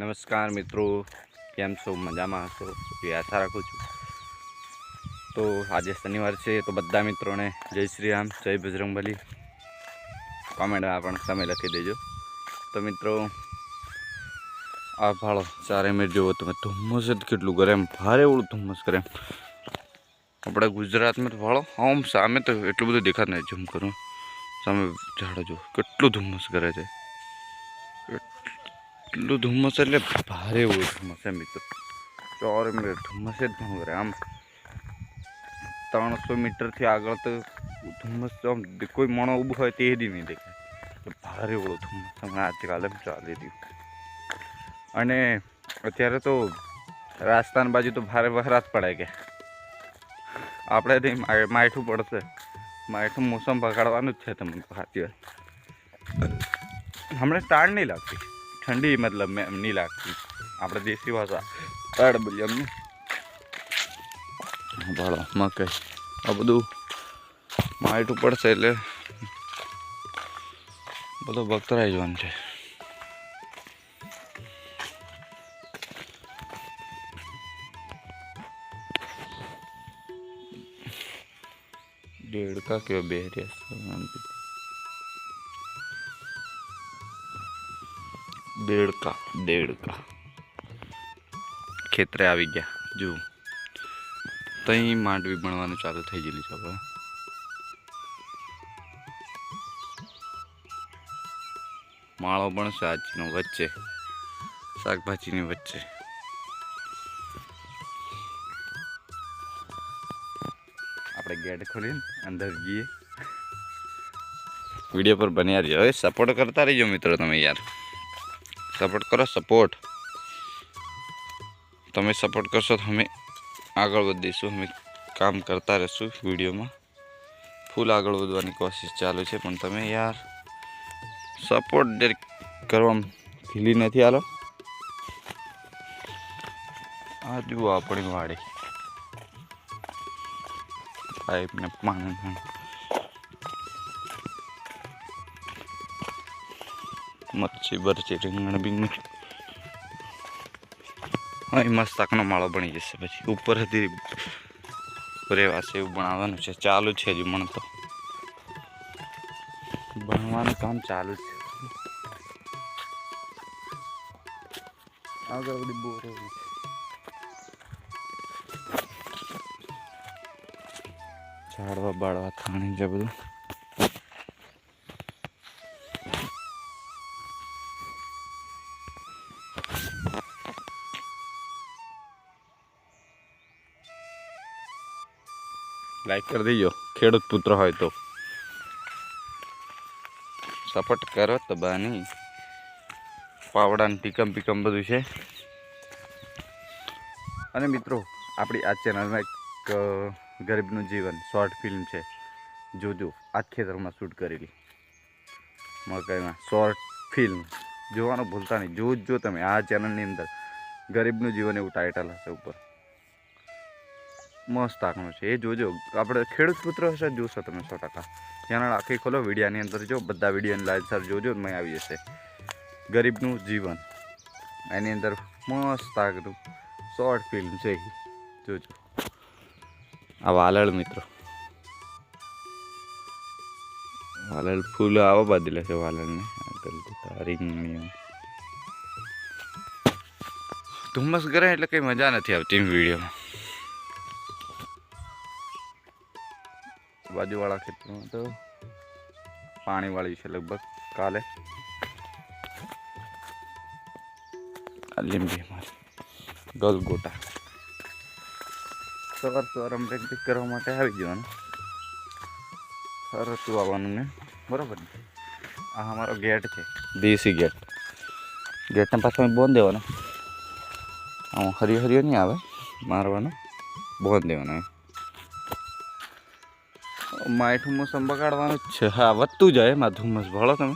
નમસ્કાર મિત્રો, કેમ છો? મજામાં હશો? એ આશા રાખું છું. તો આજે શનિવાર છે, તો બધા મિત્રોને જય શ્રી રામ, જય બજરંગબલી. કોમેન્ટમાં પણ તમે લખી દેજો. તો મિત્રો, આ ભાળો ચારે મિનિટ જુઓ તમે ધુમ્મસ જ કેટલું કરે એમ, ભારે એવડું ધુમ્મસ કરે એમ. આપણે ગુજરાતમાં તો ફાળો આમ સામે તો એટલું બધું દેખાત નહીં જમ કરું. સામે ઝાડો જુઓ, કેટલું ધુમ્મસ કરે છે. એટલું ધુમ્મસ એટલે ભારે એવું ધુમ્મસ એમ મિત્રો. ચોર મીટર ધુમ્મસ જ કરે આમ. ત્રણસો મીટરથી આગળ તો ધુમ્મસ આમ કોઈ મણો ઊભું હોય તે દી નહીં દેખાય. ભારે એવડું ધુમ્મસ હમણાં આજકાલ ચાલી રહ્યું. અને અત્યારે તો રાજસ્થાન બાજુ તો ભારે વરસાદ પડે કે આપણે માઠું પડશે. માઠું મોસમ બગાડવાનું જ છે તમને સાચી વાત. હમણાં ટાળ નહીં લાગતી. ઠંડી મતલબ મેં નહીં લાગતી. આપણે દેશી ભાષા. તાડ બોલીએ અમને. ભાડો મકાઈ. આ બધું માઠું પડશે એટલે બધું બકતરાઈ જવાનું છે. દેડકા કેવા બે રહ્યા દેડકા દેડકા. ખેતરે આવી ગયા. જુઓ. તઈ માંડવી બનવાનું ચાલુ થઈ ગયેલી છે માળો બનશે આજનો વચ્ચે, શાકભાજીની વચ્ચે. આપણે ગેટ ખોલીને અંદર જઈએ. વીડિયો પર બન્યા રહ્યો હવે સપોર્ટ કરતા રહીજો મિત્રો તમે યાર. સપોર્ટ કરો, સપોર્ટ. તમે સપોર્ટ કરશો તો અમે આગળ વધીશું, અમે કામ કરતા રહીશું વિડીયોમાં. ફૂલ આગળ વધવાની કોશિશ ચાલુ છે, પણ તમે યાર સપોર્ટ કરવામાં ઢીલી નથી આલો આ જુઓ આપણી વાડી. પાઇપને પાણી. મચ્છી બરછી રીંગણ બીંગણ. હા એ મસ્ત આખનો માળો બની જશે પછી. ઉપરથી રેવાશે એવું બનાવવાનું છે. ચાલુ છે હજુ મને તો. ભણવાનું કામ ચાલુ છે. આગળ બધી બોર ઝાડવા બાળવા થાણી છે બધું. લાઈક કરી દેજો. ખેડૂત પુત્ર હોય તો. સપોર્ટ કરો તો બાની. પાવડાને ટીકમ પીકમ બધું છે. અને મિત્રો આપણી આ ચેનલમાં એક ગરીબનું જીવન શોર્ટ ફિલ્મ છે. જોજો આ ખેતરમાં શૂટ કરેલી. મકાઈમાં શોર્ટ ફિલ્મ જોવાનું ભૂલતા નહીં. જોજો તમે આ ચેનલની અંદર. ગરીબનું જીવન એવું ટાઇટલ હશે ઉપર. મસ્ત આંકડો છે. એ જોજો. આપણે ખેડૂત પુત્ર હશે જોશો તમે સો ટકા. ચેનલ આખી ખોલો, વિડીયાની અંદર જો બધા વિડીયોની લાઈવ સર જોજો મેં આવી જશે. ગરીબનું જીવન. એની અંદર મસ્ત આંકડું શોર્ટ ફિલ્મ છે જોજો. આ વાલળ મિત્રો. વાલળ ફૂલ આવા બદલે છે વાલળને. ધુમ્મસ કરે એટલે કંઈ મજા નથી આવતી વિડીયોમાં. બાજુવાળા ખેતરમાં તો પાણી વાળી છે લગભગ કાલે આ લીંબી મારી ગલગોટા સવાર સવાર અમને પ્રેક્ટિસ કરવા માટે આવી જવાનું સરસ આવવાનું ને બરાબર ને આ અમારો ગેટ છે દેશી ગેટ ગેટને પાછો બોંધ દેવાનો આમ હરિયો હરિયો નહીં આવે મારવાનો બોંધ દેવાનો માઠું મોસમ બગાડવાનું જ છે. હા, વધતું જાય એમાં ધુમ્મસ. ભળો તમે.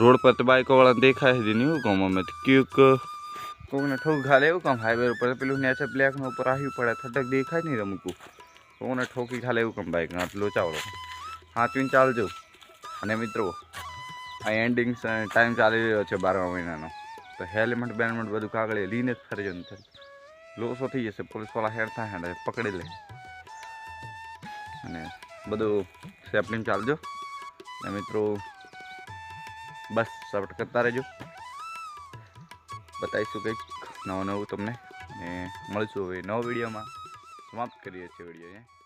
રોડ પર તો બાઇકોવાળાને દેખાય છે નહીં એવું કામ. અમે ક્યુક કોકને ઠોક ઘાલે એવું કામ. હાઈવે ઉપર પેલું નેચર બ્લેકનું ઉપર આવ્યું પડે. થટક દેખાય નહીં રમકું. કોકને ઠોકી ખાલે એવું કામ બાઇક લોચાવડો હાચવીને ચાલજો. અને મિત્રો, આ એન્ડિંગ ટાઈમ ચાલી રહ્યો છે બારમા મહિનાનો. તો હેલ્મેટ, બેલમેટ બધું કાગળે લઈને જ ફરજો ને લોસો થઈ જશે. પોલીસવાળા હેડતા હેડે. પકડી લે. અને બધું સેફટીને ચાલજો. અને મિત્રો, બસ સપોર્ટ કરતા રહેજો. બતાવીશું કંઈક નવું નવું તમને. અને મળશું હવે નવો વિડીયોમાં. સમાપ્ત કરીએ છીએ વીડિયો બાય